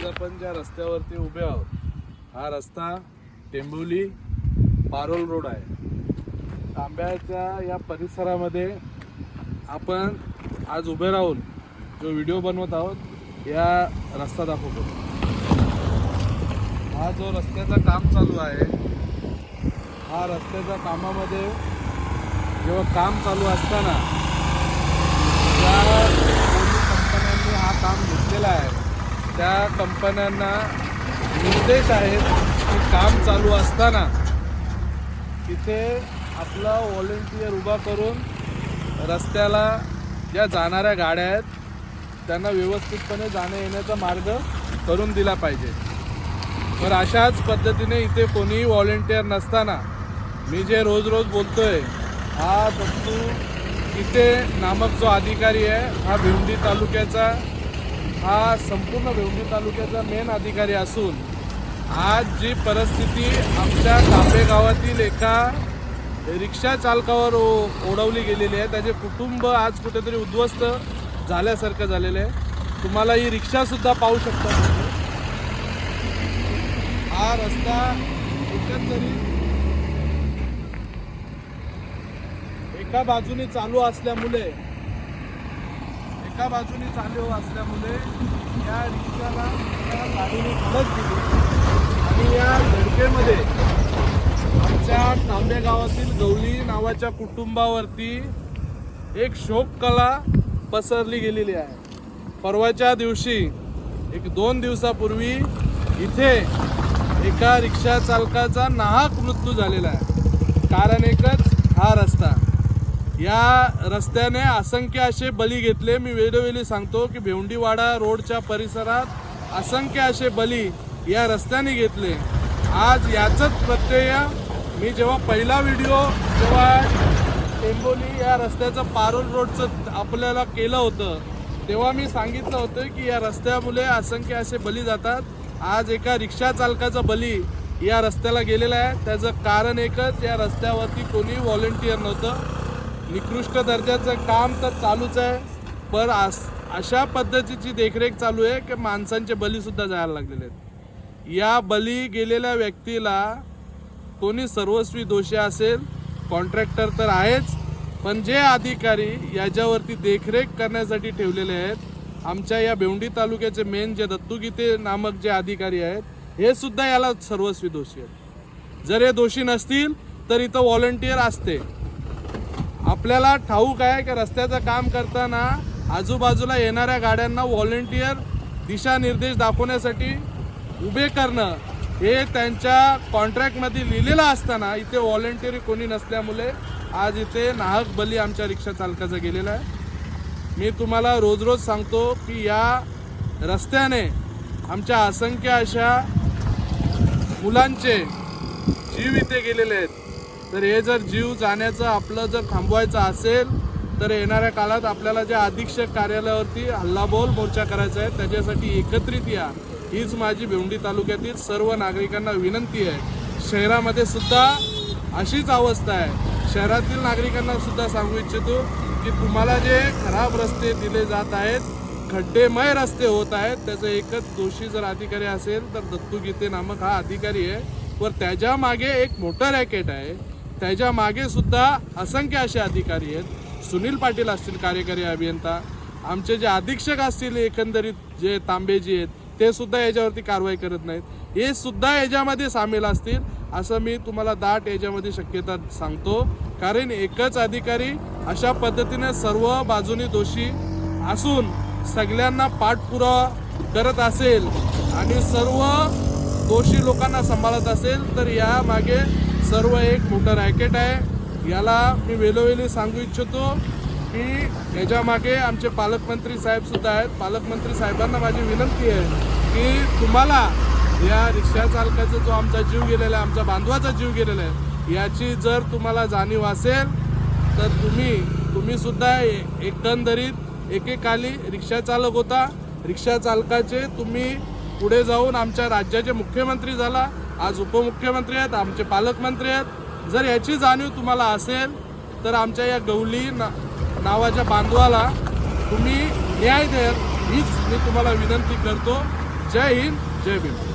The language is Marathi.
आज आपण ज्या रस्त्यावरती उभे आहोत हा रस्ता टेंबोली पारोल रोड आहे. तांब्याच्या या परिसरामध्ये आपण आज उभे राहून जो व्हिडिओ बनवत आहोत या रस्ता दाखवतो. हा जो रस्त्याचं काम चालू आहे हा रस्त्याच्या कामामध्ये जेव्हा काम चालू असताना त्या दोन्ही कंपन्यांनी हा काम घेतलेला आहे त्या कंपन्यांना निर्देश आहेत की काम चालू असताना तिथे आपला व्हॉलेंटियर उभा करून रस्त्याला ज्या जाणाऱ्या गाड्या आहेत त्यांना व्यवस्थितपणे जाण्या येण्याचा मार्ग करून दिला पाहिजे. तर अशाच पद्धतीने इथे कोणीही व्हॉलेंटियर नसताना मी जे रोज रोज बोलतोय हा दत्तू इथे नामक जो अधिकारी आहे हा भिवंडी तालुक्याचा हा संपूर्ण भिवंडी तालुक्याचा मेन अधिकारी असून आज जी परिस्थिती आमच्या कापे गावातील एका रिक्षा चालकावर ओ- ओढवली गेलेली आहे. त्याचे कुटुंब आज कुठेतरी उद्ध्वस्त झाल्यासारखं झालेलं आहे. तुम्हाला ही रिक्षासुद्धा पाहू शकता. हा रस्ता एकंदरीत एका बाजूने चालू असल्यामुळे एका बाजूने चालू असल्यामुळे या रिक्षाला त्या गाडीने धडक दिली. आणि या धडकेमध्ये आमच्या तांबे गावातील गवळी नावाच्या कुटुंबावरती एक शोककला पसरली गेलेली आहे. परवाच्या दिवशी एक दोन दिवसापूर्वी इथे एका रिक्षा चालकाचा नाहक मृत्यू झालेला आहे. कारण एकच हा रस्ता. या रस्त्याने असंख्य असे बली घेतले. मी वेळोवेळी सांगतो की भेवंडीवाडा रोडच्या परिसरात असंख्य असे बली या रस्त्याने घेतले. आज याचंच प्रत्यय. मी जेव्हा पहिला व्हिडिओ जेव्हा टेंबोली या रस्त्याचं पारोल रोडचं आपल्याला केलं होतं तेव्हा मी सांगितलं होतं की या रस्त्यामुळे असंख्य असे बली जातात. आज एका रिक्षा चालकाचा बली या रस्त्याला गेलेला आहे. त्याचं कारण एकच या रस्त्यावरती कोणी व्हॉलेंटियर नव्हतं. निकृष्ट दर्जाचं काम तर चालूच आहे. पण अस अशा पद्धतीची देखरेख चालू आहे की माणसांचे बलीसुद्धा जायला लागलेले आहेत. या बली गेलेल्या व्यक्तीला कोणी सर्वस्वी दोषी असेल कॉन्ट्रॅक्टर तर आहेच पण जे अधिकारी याच्यावरती देखरेख करण्यासाठी ठेवलेले आहेत आमच्या या भेवंडी तालुक्याचे मेन जे दत्तुगीते नामक जे अधिकारी आहेत हे सुद्धा याला सर्वस्वी दोषी आहेत. जर हे दोषी नसतील तर इथं व्हॉलंटियर असते. आपल्याला ठाऊक आहे की रस्त्याचं काम करताना आजूबाजूला येणाऱ्या गाड्यांना व्हॉलेंटियर दिशानिर्देश दाखवण्यासाठी उभे करणं हे त्यांच्या कॉन्ट्रॅक्टमध्ये लिहिलेलं असताना इथे व्हॉलेंटियर कोणी नसल्यामुळे आज इथे नाहक बली आमच्या रिक्षा चालकाचा गेलेला आहे. मी तुम्हाला रोज रोज सांगतो की या रस्त्याने आमच्या असंख्य अशा मुलांचे जीव इथे गेलेले आहेत. तर हे जर जीव जाण्याचं आपलं जर थांबवायचं असेल तर येणाऱ्या काळात आपल्याला ज्या अधीक्षक कार्यालयावरती हल्लाबोल मोर्चा करायचा आहे त्याच्यासाठी एकत्रित या. हीच माझी भिवंडी तालुक्यातील सर्व नागरिकांना विनंती आहे. शहरामध्ये सुद्धा अशीच अवस्था आहे. शहरातील नागरिकांना सुद्धा सांगू इच्छितो की तुम्हाला जे खराब रस्ते दिले जात आहेत खड्डेमय रस्ते होत आहेत त्याचं एकच दोषी जर अधिकारी असेल तर दत्तू गीते नामक हा अधिकारी आहे. व त्याच्यामागे एक मोठं रॅकेट आहे. त्याच्यामागे सुद्धा असंख्य असे अधिकारी आहेत. सुनील पाटील असतील कार्यकारी अभियंता आमचे जे अधीक्षक असतील एकंदरीत जे तांबेजी आहेत ते सुद्धा याच्यावरती कारवाई करत नाहीत. हे सुद्धा याच्यामध्ये सामील असतील असं मी तुम्हाला दाट याच्यामध्ये शक्यता सांगतो. कारण एकच अधिकारी अशा पद्धतीने सर्व बाजूनी दोषी असून सगळ्यांना पाठपुरावा करत असेल आणि सर्व दोषी लोकांना सांभाळत असेल तर यामागे सर्व एक मोठं रॅकेट आहे. याला मी वेलोवेली सांगू इच्छितो की याच्यामागे आमचे पालकमंत्री साहेबसुद्धा आहेत. पालकमंत्री साहेबांना माझी विनंती आहे की तुम्हाला या रिक्षा चालकाचा जो आमचा जीव गेलेला आहे आमच्या बांधवाचा जीव गेलेला आहे याची जर तुम्हाला जाणीव असेल तर तुम्ही तुम्हीसुद्धा एकंदरीत एकेकाली रिक्षा चालक होता. रिक्षा चालकाचे तुम्ही पुढे जाऊन आमच्या राज्याचे मुख्यमंत्री झाला. आज उपमुख्यमंत्री आहेत आमचे पालकमंत्री आहेत. जर याची जाणीव तुम्हाला असेल तर आमच्या या गवली ना नावाच्या बांधवाला तुम्ही न्याय द्याल हीच मी तुम्हाला विनंती करतो. जय हिंद जय भीम.